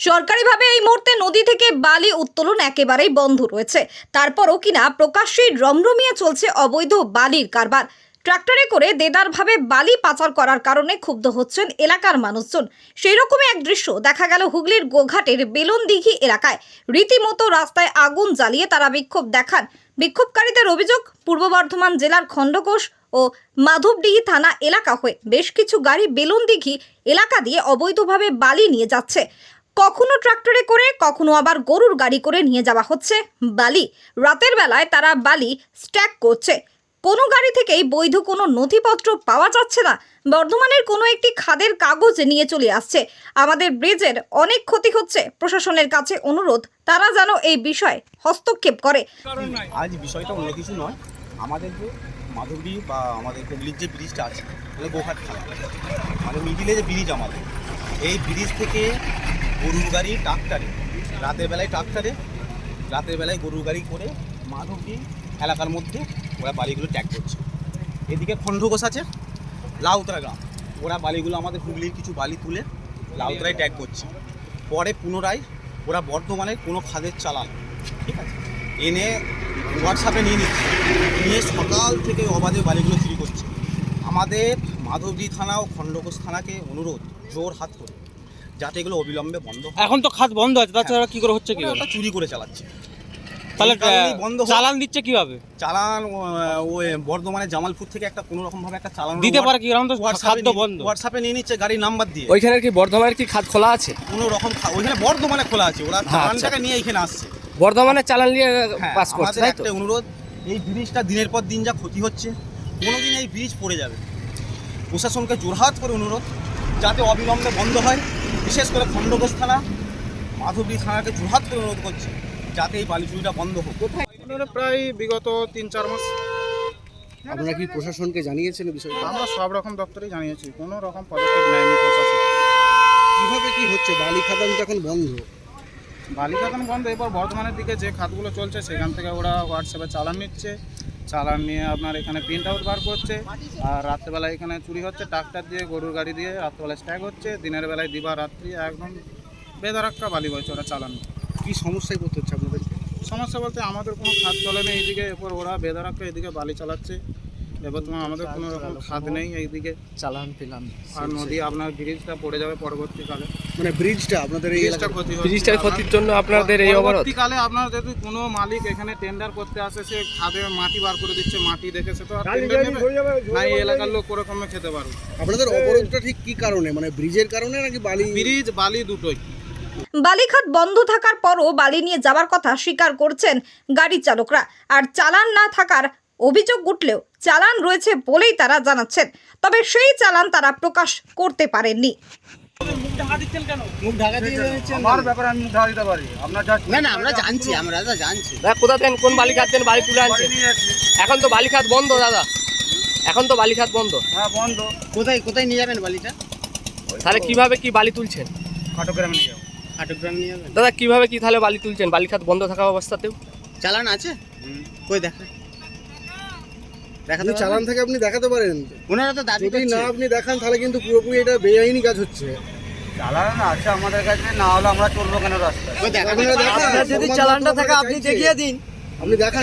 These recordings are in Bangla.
সরকারিভাবে এই মুহূর্তে নদী থেকে বালি উত্তোলন একেবারেই বন্ধ রয়েছে। তারপরও কিনা প্রকাশ্যেই রমরমিয়ে চলছে অবৈধ বালির কারবার। ট্রাক্টরে করে দেদারভাবে বালি পাচার করার কারণে ক্ষুব্ধ হচ্ছেন এলাকার মানুষজন। সেই রকমই এক দৃশ্য দেখা গেল হুগলির গোঘাটের বেলনদিঘি এলাকায়। রীতিমতো রাস্তায় আগুন জ্বালিয়ে তারা বিক্ষোভ দেখান। বিক্ষোভকারীদের অভিযোগ, পূর্ব বর্ধমান জেলার খণ্ডঘোষ ও মাধবডিহি থানা এলাকা হয়ে বেশ কিছু গাড়ি বেলনদিঘি এলাকা দিয়ে অবৈধভাবে বালি নিয়ে যাচ্ছে। কখনো ট্রাক্টরে করে কখনো আবার গরুর গাড়ি করে নিয়ে যাওয়া হচ্ছে বালি। রাতের বেলায় তারা বালি স্ট্যাক করছে। কোনো গাড়ি থেকেই বৈধ কোনো নথিপত্র পাওয়া যাচ্ছে না। বর্ধমানের কোনো একটি খাদের কাগজ নিয়ে চলে আসছে। আমাদের ব্রিজের অনেক ক্ষতি হচ্ছে। প্রশাসনের কাছে অনুরোধ তারা যেন এই বিষয়ে হস্তক্ষেপ করে। আজ বিষয়টা অন্য কিছু নয়। আমাদের যে মাধবডি বা আমাদের হুগলির যে ব্রিজটা আছে মানে গোঘাট খাল মানে মিডিলে যে ব্রিজ আমাদের এই ব্রিজ থেকে গরুর গাড়ি ট্রাক্টারে। রাতের বেলায় ট্রাক্টারে, রাতের বেলায় গরুর গাড়ি করে মাধবডি এলাকার মধ্যে ওরা বালিগুলো ট্যাগ করছে। এদিকে খণ্ডঘোষ আছে, লাউতরা গ্রাম। ওরা বালিগুলো আমাদের হুগলির কিছু বালি তুলে লাউতরায় ট্যাগ করছে। পরে পুনরায় ওরা বর্ধমানের কোনো খাদের চালান। ঠিক আছে? এনে হোয়াটসঅ্যাপে নিয়ে নিচ্ছে। নিয়ে সকাল থেকে অবাধে বালিগুলো চুরি করছে। আমাদের মাধবদী থানা ও খণ্ডঘোষ থানাকে অনুরোধ, জোর হাত করে। যাতে এগুলো অবিলম্বে বন্ধ হয়। এখন তো খাত বন্ধ আছে তাছাড়া কি করে হচ্ছে কি ওরা ওটা চুরি করে চালাচ্ছে। তাহলে এই কারণেই বন্ধ হওয়া- চালান দিচ্ছে কীভাবে? চালান ও, ওই বর্ধমানের জামালপুর থেকে একটা কোনো রকম ভাবে একটা চালান দিতে পারে কি এরকম তো হোয়াটসঅ্যাপে খাদ্য বন্ধ। হোয়াটসঅ্যাপে নিয়ে নিচ্ছে গাড়ির নাম্বার দিয়ে। ওইখানে কি বর্ধমানের কি খাত খোলা আছে? কোনো রকম খা- ওইখানে বর্ধমানে খোলা আছে ওরা আচ্ছা। চালানটাকে নিয়ে এখানে আসছে। বর্ধমানের চালান নিয়ে হ্যাঁ, পাস করছে আমাদের তাই তো? একটা অনুরোধ এই ব্রিজটা দিনের পর দিন যা ক্ষতি হচ্ছে কোনোদিন এই ব্রিজ পড়ে যাবে। প্রশাসনকে জোরহাত করে অনুরোধ যাতে অবিলম্বে বন্ধ হয়। বিশেষ করে খণ্ডঘোষ থানা মাধবী থানাকে জোরহাত করে অনুরোধ করছে যাতে এই বালি চুরিটা বন্ধ হোক। আপনারা প্রায় বিগত তিন চার মাস। আপনারা কি প্রশাসনকে জানিয়েছেন বিষয়টা আমরা সব রকম দপ্তরেই জানিয়েছি কোনো রকম পদক্ষেপ নেয়নি প্রশাসন। কীভাবে কি হচ্ছে? বালি খাদান তো এখন বন্ধ। বালি এখন বন্ধ এবার বর্ধমানের দিকে যে খাতগুলো চলছে সেখান থেকে ওরা হোয়াটসঅ্যাপে চালান নিচ্ছে। চালান নিয়ে আপনার এখানে প্রিন্ট আউট বার করছে। আর রাত্রেবেলায় এখানে চুরি হচ্ছে, ট্রাক্টর দিয়ে, গরুর গাড়ি দিয়ে রাত্রেবেলায় স্ট্যাগ হচ্ছে। দিনের বেলায় দিবা রাত্রি একদম বেদারাক্কা বালি বয়েছে ওরা চালান। কি সমস্যায় পড়তে হচ্ছে আপনাদের সমস্যা বলতে আমাদের কোনো খাদ চলে নেই, এইদিকে এরপর ওরা বেদারাক্কা এদিকে বালি চালাচ্ছে। এবার তোমার আমাদের কোনো রকম খাত নেই এইদিকে। চালান পেলাম আর নদী আপনার ব্রিজটা পড়ে যাবে পরবর্তীকালে। মানে ব্রিজটা আপনাদের এই ব্রিজটা ক্ষতি। ব্রিজটার ক্ষতির জন্য আপনাদের এই অবরোধ? পরবর্তীকালে আপনার যদি কোনো মালিক এখানে টেন্ডার করতে আসে সে খাদে মাটি বার করে দিচ্ছে মাটি দেখে সে তো আর টেন্ডার নেবে? না এই এলাকার লোক ওরকমে খেতে পারবে। আপনাদের অবরোধটা ঠিক কি কারণে? মানে ব্রিজের কারণে নাকি বালি? ব্রিজ বালি দুটোই। বালিখাত বন্ধ থাকার পরও বালি নিয়ে যাওয়ার কথা স্বীকার করছেন গাড়ি চালকরা। আর চালান না থাকার অভিযোগ উঠলেও চালান রয়েছে বলেই তারা জানাচ্ছেন। তবে সেই চালান তারা প্রকাশ করতে পারেননি। আমার ব্যাপারে আমি উঠা দিতে পারি। আপনার না না আমরা জানছি আমরা দাদা জানছি। দাদা কোথা দেন কোন দেন বালি তুলে এখন তো বালিখাত বন্ধ দাদা। এখন তো বালি বন্ধ। হ্যাঁ বন্ধ। কোথায় কোথায় নিয়ে যাবেন বালিটা? তাহলে কীভাবে কি বালি তুলছেন? খাটোগ্রামে নিয়ে যাব। নিয়ে যাবেন? দাদা কীভাবে কি তাহলে বালি তুলছেন? বালিখাত বন্ধ থাকা অবস্থাতেও? চালান আছে? কই দেখা দেখাতে চালান থেকে আপনি দেখাতে পারেন। ওনারা তো দাবি যদি না আপনি দেখান তাহলে কিন্তু পুরোপুরি এটা বেআইনি কাজ হচ্ছে। চালান আছে আমাদের কাছে না হলে আমরা চলবো কেন রাস্তায়? দেখান যদি চালানটা থাকে আপনি দেখিয়ে দিন। আপনি দেখান।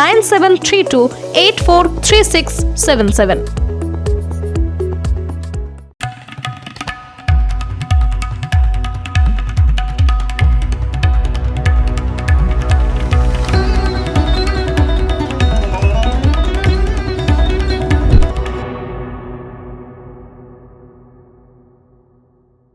nine seven three two eight four three six seven seven